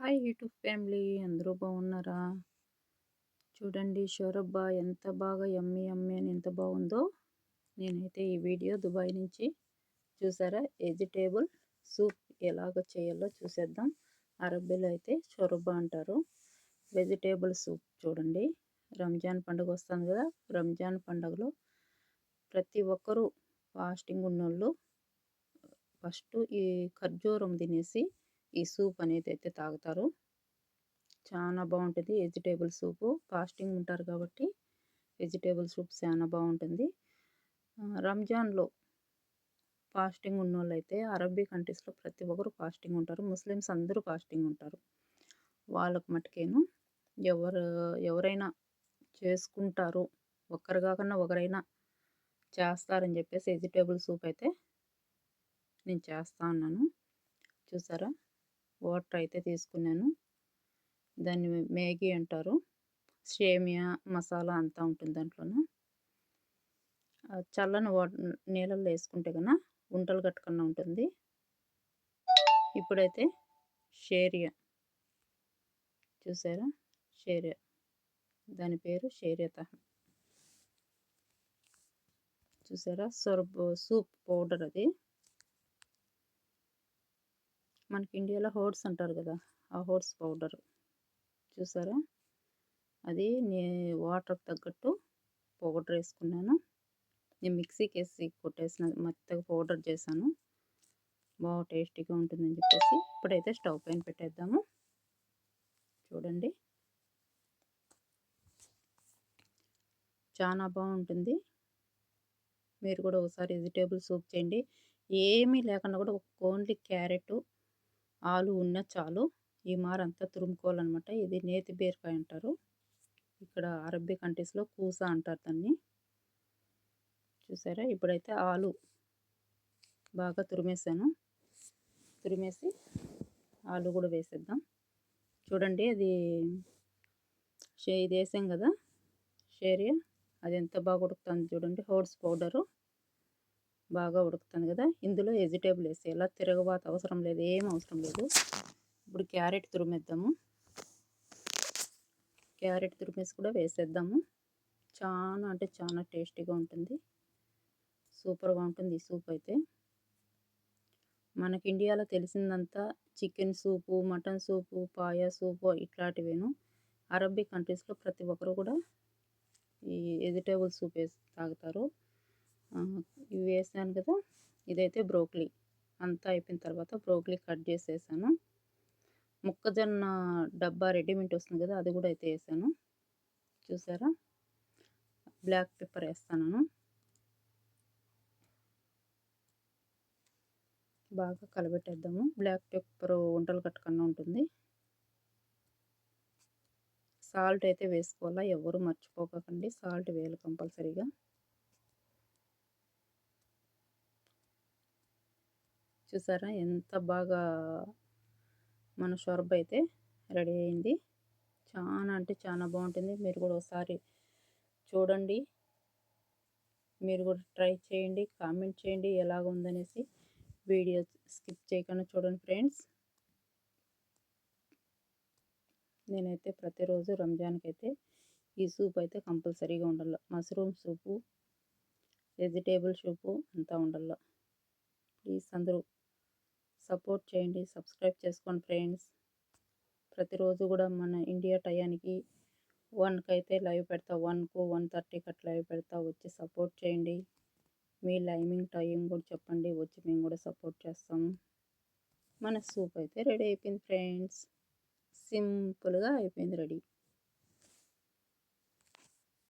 Hi YouTube family. అందరూ బాగున్నారా? చూడండి షోరబ్బా ఎంత బాగా ఎమ్మి ఎమ్మి అని ఎంత బాగుందో. నేనైతే ఈ వీడియో దుబాయ్ నుంచి చూసారా? వెజిటేబుల్ సూప్ ఎలాగ చేయాలో చూసేద్దాం. అరబ్బీలో అయితే షోరబ్బా అంటారు. వెజిటేబుల్ సూప్ చూడండి. రంజాన్ పండుగ వస్తుంది కదా. రంజాన్ పండుగలో ప్రతి ఒక్కరూ ఫాస్టింగ్ ఉన్నోళ్ళు ఫస్ట్ ఈ ఖర్జూరం తినేసి ఈ సూప్ అనేది అయితే తాగుతారు. చాలా బాగుంటుంది వెజిటేబుల్ సూపు. ఫాస్టింగ్ ఉంటారు కాబట్టి వెజిటేబుల్ సూప్ చాలా బాగుంటుంది రంజాన్లో ఫాస్టింగ్ ఉన్న అయితే అరబీ కంట్రీస్లో ప్రతి ఒక్కరు ఫాస్టింగ్ ఉంటారు. ముస్లిమ్స్ అందరూ ఫాస్టింగ్ ఉంటారు. వాళ్ళకు మటుకేను ఎవరు ఎవరైనా చేసుకుంటారు ఒక్కరు కాకుండా ఒకరైనా చేస్తారని చెప్పేసి వెజిటేబుల్ సూప్ అయితే నేను చేస్తా ఉన్నాను. చూసారా? వాటర్ అయితే తీసుకున్నాను. దాన్ని మ్యాగీ అంటారు. సేమియా మసాలా అంతా ఉంటుంది దాంట్లోన. చల్లని వాటర్ నీళ్ళల్లో వేసుకుంటే కన్నా గుంటలు కట్టుకున్న ఉంటుంది. ఇప్పుడైతే షేరియా. చూసారా? షేరియా. దాని పేరు షేరియత చూసారా? సొరబ్ సూప్ పౌడర్ అది. మనకి ఇండియాలో హోట్స్ అంటారు కదా ఆ హోట్స్ పౌడర్. చూసారా? అది నే వాటర్కి తగ్గట్టు పౌడర్ వేసుకున్నాను. నేను మిక్సీకి వేసి కొట్టేసిన మెత్తగా పౌడర్ చేశాను. బాగా టేస్టీగా ఉంటుందని చెప్పేసి ఇప్పుడైతే స్టవ్ పైన పెట్టేద్దాము. చూడండి. చాలా బాగుంటుంది. మీరు కూడా ఒకసారి వెజిటేబుల్ సూప్ చేయండి. ఏమీ లేకుండా కూడా ఓన్లీ క్యారెట్ ఆలు ఉన్న చాలు. ఈ మారంతా తురుముకోవాలన్నమాట. ఇది నేతి బీరకాయ అంటారు. ఇక్కడ అరబ్బీ కంట్రీస్లో కూస అంటారు దాన్ని. చూసారా? ఇప్పుడైతే ఆలు బాగా తురిమేసాను తురిమేసి ఆలు కూడా వేసేద్దాం. చూడండి అది ఇది వేసాం కదా? షేరియా అది ఎంత బాగా ఉడుకుతుంది చూడండి. Horse powder. బాగా ఉడుకుతుంది కదా! ఇందులో వెజిటేబుల్ వేసి ఎలా తిరగబాత అవసరం లేదు ఏం అవసరం లేదు. ఇప్పుడు క్యారెట్ తురిమేద్దాము. క్యారెట్ తురిమేసి కూడా వేసేద్దాము. చాలా అంటే చాలా టేస్టీగా ఉంటుంది. సూపర్గా ఉంటుంది ఈ సూప్ అయితే. మనకి ఇండియాలో తెలిసిందంతా chicken soup mutton soup paya soup ఇట్లాంటివేను. Arabic కంట్రీస్లో ప్రతి ఒక్కరు కూడా ఈ వెజిటేబుల్ సూప్ వేసి తాగుతారు. ఇవి వేసాను కదా. ఇదైతే బ్రోక్లీ. అంతా అయిపోయిన తర్వాత బ్రోక్లీ కట్ చేసేసాను. మొక్కజొన్న డబ్బా రెడీమేడ్ వస్తుంది కదా అది కూడా అయితే వేసాను. చూసారా? బ్లాక్ పెప్పర్ వేస్తాను బాగా కలబెట్టేద్దాము. బ్లాక్ పెప్పర్ వంటలు కట్టకుండా ఉంటుంది. సాల్ట్ అయితే వేసుకోవాలా? ఎవరు మర్చిపోకండి. సాల్ట్ వేయాలి కంపల్సరీగా. చూసారా? ఎంత బాగా మన షొర్బ అయితే రెడీ అయింది. చాలా అంటే చాలా బాగుంటుంది. మీరు కూడా ఒకసారి చూడండి. మీరు కూడా ట్రై చేయండి. కామెంట్ చేయండి. ఎలాగ ఉందనేసి వీడియో స్కిప్ చేయకుండా చూడండి ఫ్రెండ్స్. నేనైతే ప్రతిరోజు రంజాన్కి అయితే ఈ సూప్ అయితే కంపల్సరీగా ఉండాలి. మష్రూమ్ సూపు వెజిటేబుల్ సూపు అంతా ఉండాలి. ప్లీజ్ అందరూ సపోర్ట్ చేయండి. సబ్స్క్రైబ్ చేసుకోండి ఫ్రెండ్స్. ప్రతిరోజు కూడా మన ఇండియా టయానికి వన్కి అయితే లైవ్ పెడతా. వన్కు వన్ థర్టీకి అట్లా లైవ్ పెడతా. వచ్చి సపోర్ట్ చేయండి. మీ లైమింగ్ టైం కూడా చెప్పండి. వచ్చి మేము కూడా సపోర్ట్ చేస్తాము మన సూప్ అయితే రెడీ అయిపోయింది ఫ్రెండ్స్. సింపుల్గా అయిపోయింది రెడీ.